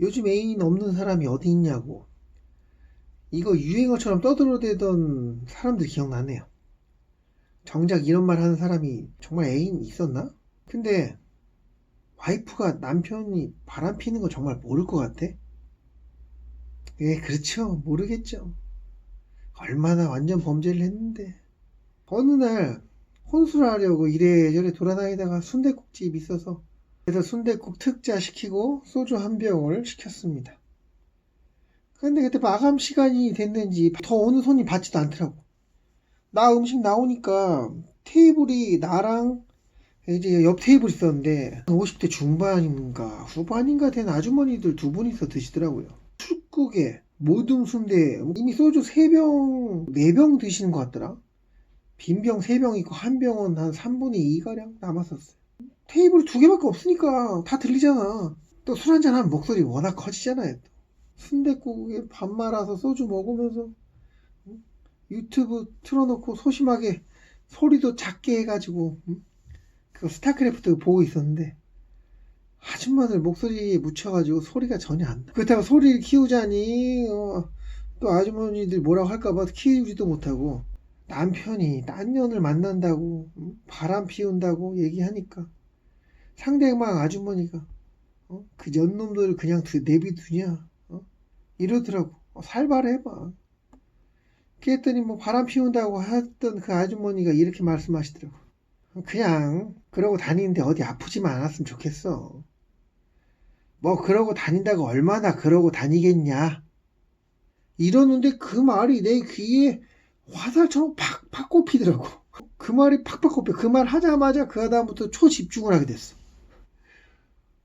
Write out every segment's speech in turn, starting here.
요즘 애인 없는 사람이 어디 있냐고. 이거 유행어처럼 떠들어대던 사람들 기억나네요. 정작 이런 말 하는 사람이 정말 애인 있었나? 근데 와이프가 남편이 바람 피는 거 정말 모를 것 같아? 예, 그렇죠. 모르겠죠. 얼마나 완전 범죄를 했는데. 어느 날 혼술을 하려고 이래저래 돌아다니다가 순댓국집 있어서 그래서 순댓국 특자 시키고 소주 한 병을 시켰습니다. 근데 그때 마감 시간이 됐는지 더 어느 손님 받지도 않더라고. 나 음식 나오니까 테이블이 나랑 이제 옆 테이블 있었는데 50대 중반인가 후반인가 된 아주머니들 두 분이서 드시더라고요. 축국에 모둠 순대 이미 소주 3병, 4병 드시는 것 같더라. 빈병 3병 있고 한 병은 한 3분의 2가량 남았었어요. 테이블 두 개밖에 없으니까 다 들리잖아. 또 술 한잔 하면 목소리 워낙 커지잖아요. 순댓국에 밥 말아서 소주 먹으면서 응? 유튜브 틀어놓고 소심하게 소리도 작게 해가지고 응? 그 스타크래프트 보고 있었는데 아줌마들 목소리에 묻혀가지고 소리가 전혀 안 나. 그렇다고 소리를 키우자니 어, 또 아주머니들 뭐라고 할까봐 키우지도 못하고 남편이 딴 년을 만난다고 응? 바람 피운다고 얘기하니까 상대방 아주머니가 어? 그 년놈들을 그냥 두- 내비두냐? 어? 이러더라고. 어, 살발해봐. 그랬더니 뭐 바람 피운다고 했던 그 아주머니가 이렇게 말씀하시더라고. 그냥 그러고 다니는데 어디 아프지만 않았으면 좋겠어. 뭐 그러고 다닌다고 얼마나 그러고 다니겠냐? 이러는데 그 말이 내 귀에 화살처럼 팍팍 꼽히더라고. 그 말이 팍팍 꼽혀. 그 말 하자마자 그 다음부터 초집중을 하게 됐어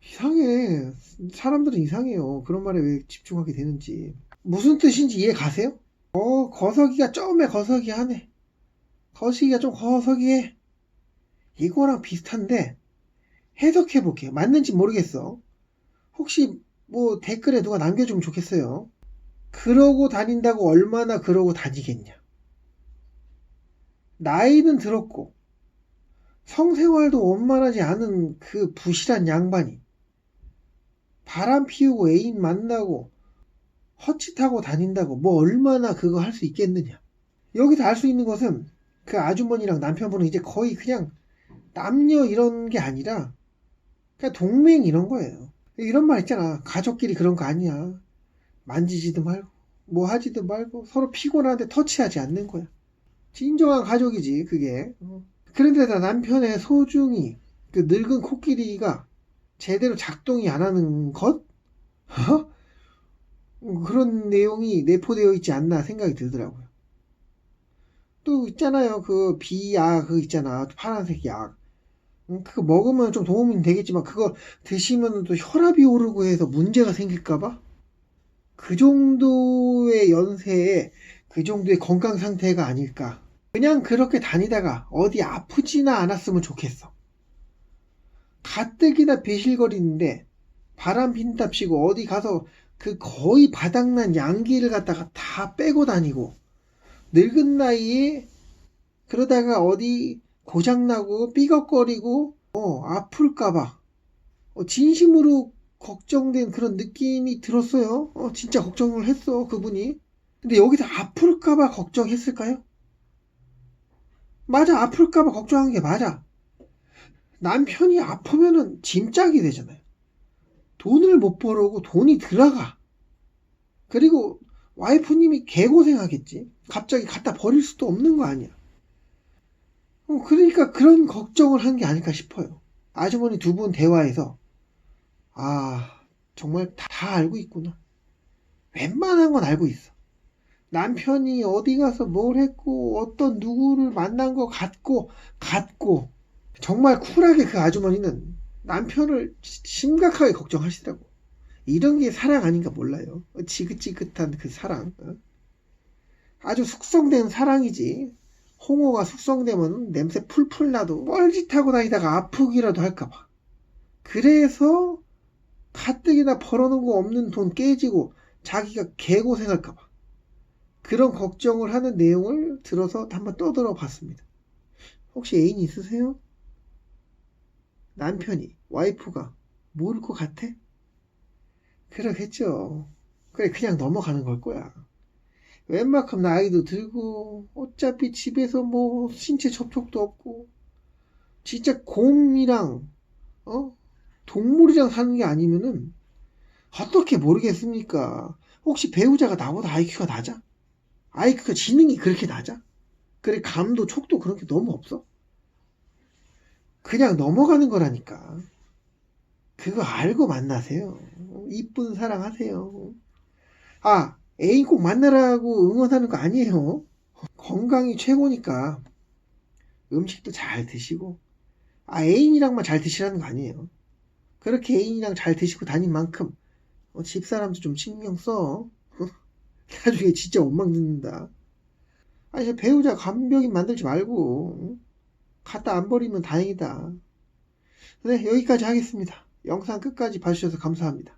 이상해. 사람들은 이상해요. 그런 말에 왜 집중하게 되는지. 무슨 뜻인지 이해 가세요? 어, 거서기가 점에 거서기 하네. 거시기가 좀 거서기해. 이거랑 비슷한데, 해석해 볼게요. 맞는지 모르겠어. 혹시 뭐 댓글에 누가 남겨주면 좋겠어요. 그러고 다닌다고 얼마나 그러고 다니겠냐. 나이는 들었고, 성생활도 원만하지 않은 그 부실한 양반이 바람 피우고 애인 만나고 헛짓하고 다닌다고 뭐 얼마나 그거 할 수 있겠느냐. 여기서 알 수 있는 것은 그 아주머니랑 남편분은 이제 거의 그냥 남녀 이런 게 아니라 그냥 동맹 이런 거예요. 이런 말 있잖아. 가족끼리 그런 거 아니야. 만지지도 말고 뭐 하지도 말고 서로 피곤한데 터치하지 않는 거야. 진정한 가족이지 그게. 어. 그런데다 남편의 소중히 그 늙은 코끼리가 제대로 작동이 안 하는 것? 어? 그런 내용이 내포되어 있지 않나 생각이 들더라고요. 또 있잖아요. 그 비약 그 있잖아. 파란색 약. 음, 그거 먹으면 좀 도움이 되겠지만 그거 드시면 또 혈압이 오르고 해서 문제가 생길까봐? 그 정도의 연세에 그 정도의 건강 상태가 아닐까. 그냥 그렇게 다니다가 어디 아프지나 않았으면 좋겠어. 가뜩이나 배실거리는데 바람 핀답시고 어디 가서 그 거의 바닥난 양기를 갖다가 다 빼고 다니고 늙은 나이에 그러다가 어디 고장나고 삐걱거리고 어 아플까봐 어, 진심으로 걱정된 그런 느낌이 들었어요. 어 진짜 걱정을 했어 그분이. 근데 여기서 아플까봐 걱정했을까요? 맞아 아플까봐 걱정한 게 맞아. 남편이 아프면은 짐짝이 되잖아요. 돈을 못 벌어오고 돈이 들어가. 그리고 와이프님이 개고생하겠지. 갑자기 갖다 버릴 수도 없는 거 아니야. 어, 그러니까 그런 걱정을 한 게 아닐까 싶어요. 아주머니 두 분 대화에서 아 정말 다, 다 알고 있구나. 웬만한 건 알고 있어. 남편이 어디 가서 뭘 했고 어떤 누구를 만난 것 같고 같고 정말 쿨하게 그 아주머니는 남편을 심각하게 걱정하시더라고. 이런 게 사랑 아닌가 몰라요. 지긋지긋한 그 사랑. 어? 아주 숙성된 사랑이지. 홍어가 숙성되면 냄새 풀풀 나도 뻘짓하고 다니다가 아프기라도 할까봐. 그래서 가뜩이나 벌어놓은 거 없는 돈 깨지고 자기가 개고생할까봐. 그런 걱정을 하는 내용을 들어서 한번 떠들어 봤습니다. 혹시 애인 있으세요? 남편이, 와이프가 모를 것 같아? 그러겠죠. 그래, 그냥 넘어가는 걸 거야. 웬만큼 나이도 들고, 어차피 집에서 뭐, 신체 접촉도 없고, 진짜 곰이랑, 어? 동물이랑 사는 게 아니면은, 어떻게 모르겠습니까? 혹시 배우자가 나보다 IQ가 낮아? IQ가 지능이 그렇게 낮아? 그래, 감도, 촉도 그런 게 너무 없어? 그냥 넘어가는 거라니까. 그거 알고 만나세요. 이쁜 사랑하세요. 아, 애인 꼭 만나라고 응원하는 거 아니에요. 건강이 최고니까 음식도 잘 드시고, 아, 애인이랑만 잘 드시라는 거 아니에요. 그렇게 애인이랑 잘 드시고 다닌 만큼 어, 집사람도 좀 신경 써. 나중에 진짜 원망 듣는다. 아니, 저 배우자 감벽인 만들지 말고 갖다 안 버리면 다행이다. 네, 여기까지 하겠습니다. 영상 끝까지 봐주셔서 감사합니다.